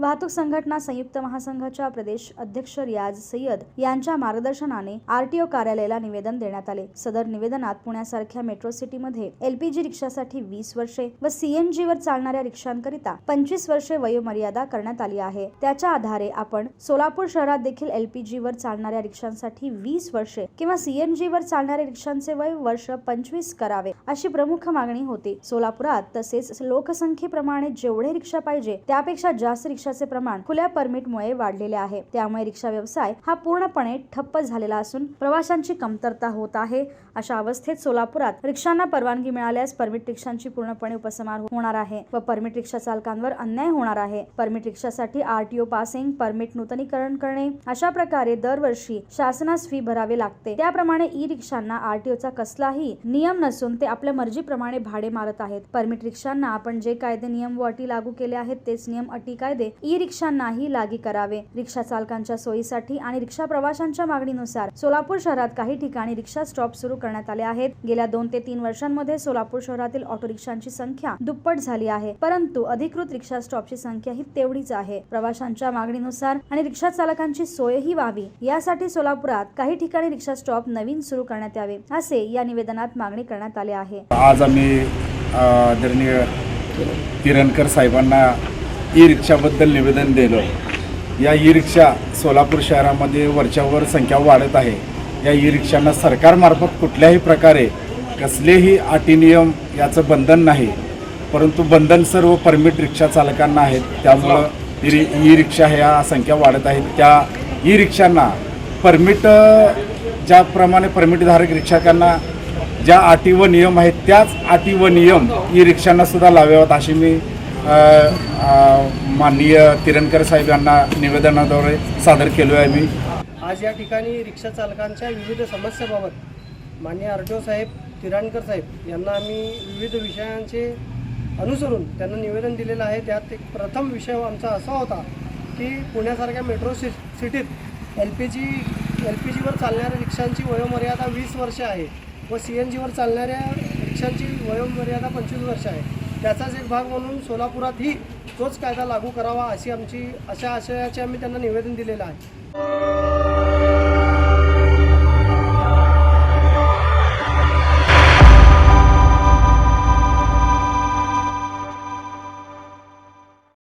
वाहतूक संघटना संयुक्त महासंघाच्या प्रदेश अध्यक्ष रियाज सय्यद यांच्या मार्गदर्शनाने आरटीओ कार्यालयाला निवेदन देण्यात आले. सदर निवेदनात पुण्यासारख्या मेट्रो सिटीमध्ये एलपीजी रिक्षासाठी वीस वर्षे व सीएनजी वर चालणाऱ्या रिक्षांकरिता पंचवीस वर्षे वयोमर्यादा करण्यात आली आहे. त्याच्या आधारे आपण सोलापूर शहरात देखील एलपीजी वर चालणाऱ्या रिक्षांसाठी वीस वर्षे किंवा सीएनजी वर चालणाऱ्या रिक्षांचे वय वर्ष पंचवीस करावे अशी प्रमुख मागणी होती. सोलापुरात तसेच लोकसंख्येप्रमाणे जेवढे रिक्षा पाहिजे त्यापेक्षा जास्त रिक्षा रिक्षाचे प्रमाण खुल्या परमिटमुळे वाढलेले आहे. त्यामुळे रिक्षा व्यवसाय हा पूर्णपणे ठप्प झालेला असून प्रवाशांची कमतरता होत आहे. अशा अवस्थेत सोलापुरात रिक्षांना परवानगी मिळाल्यास परमिट रिक्षांची पूर्णपणे उपसमार होणार आहे व परमिट रिक्षा चालकांवर अन्याय होणार आहे. परमिट रिक्षासाठी आरटीओ पासिंग परमिट नूतनीकरण करणे अशा प्रकारे दरवर्षी शासनास फी भरावे लागते. त्याप्रमाणे ई रिक्षांना आरटीओचा कसलाही नियम नसून ते आपल्या मर्जीप्रमाणे भाडे मारत आहेत. परमिट रिक्षांना आपण जे कायदे नियम व अटी लागू केले आहेत तेच नियम अटी कायदे ई रिक्षांनाही लागी करावे. रिक्षा चालकांच्या सोयीसाठी आणि रिक्षा प्रवाशांच्या मागणीनुसार सोलापूर शहरात काही ठिकाणी रिक्षा स्टॉप सुरू करण्यात आले आहेत. गेल्या दोन ते तीन वर्षांमध्ये सोलापूर शहरातील ऑटो रिक्षांची संख्या दुप्पट झाली आहे परंतु अधिकृत रिक्षा स्टॉपची संख्या ही तेवढीच आहे. प्रवाशांच्या मागणीनुसार आणि रिक्षा चालकांची सोयही व्हावी यासाठी सोलापुरात काही ठिकाणी रिक्षा स्टॉप नवीन सुरू करण्यात यावे असे या निवेदनात मागणी करण्यात आले आहे. आज आम्ही आदरणीय किरणकर साहेबांना ई रिक्षाबद्दल निवेदन दिलं. या ई रिक्षा सोलापूर शहरामध्ये वरच्यावर संख्या वाढत आहे. या ई रिक्षांना सरकारमार्फत कुठल्याही प्रकारे कसलेही अटी नियम याचं बंधन नाही. परंतु बंधन सर्व परमिट रिक्षा चालकांना आहेत. त्यामुळं ई रि ई रिक्षा ह्या संख्या वाढत आहेत. त्या ई रिक्षांना परमिट ज्याप्रमाणे परमिटधारक रिक्षकांना ज्या अटी व नियम आहेत त्याच अटी व नियम ई रिक्षांना सुद्धा लावाव्यात अशी मी माननीय तिरणकर साहेब यांना निवेदनाद्वारे सादर केलो आहे मी आज या ठिकाणी रिक्षा चालकांच्या विविध समस्याबाबत माननीय आर टी ओ साहेब तिरणकर साहेब यांना आम्ही विविध विषयांचे अनुसरून त्यांना निवेदन दिलेलं आहे. त्यात एक प्रथम विषय आमचा असा होता की पुण्यासारख्या मेट्रो सि सिटीत L P G L P जीवर चालणाऱ्या रिक्षांची वयोमर्यादा वीस वर्षे आहे व सी एन जीवर चालणाऱ्या रिक्षांची वयोमर्यादा पंचवीस वर्ष आहे. त्याचाच एक भाग म्हणून सोलापुरातही तोच कायदा लागू करावा अशी आमची अशा आशयाचे आम्ही त्यांना निवेदन दिलेलं आहे.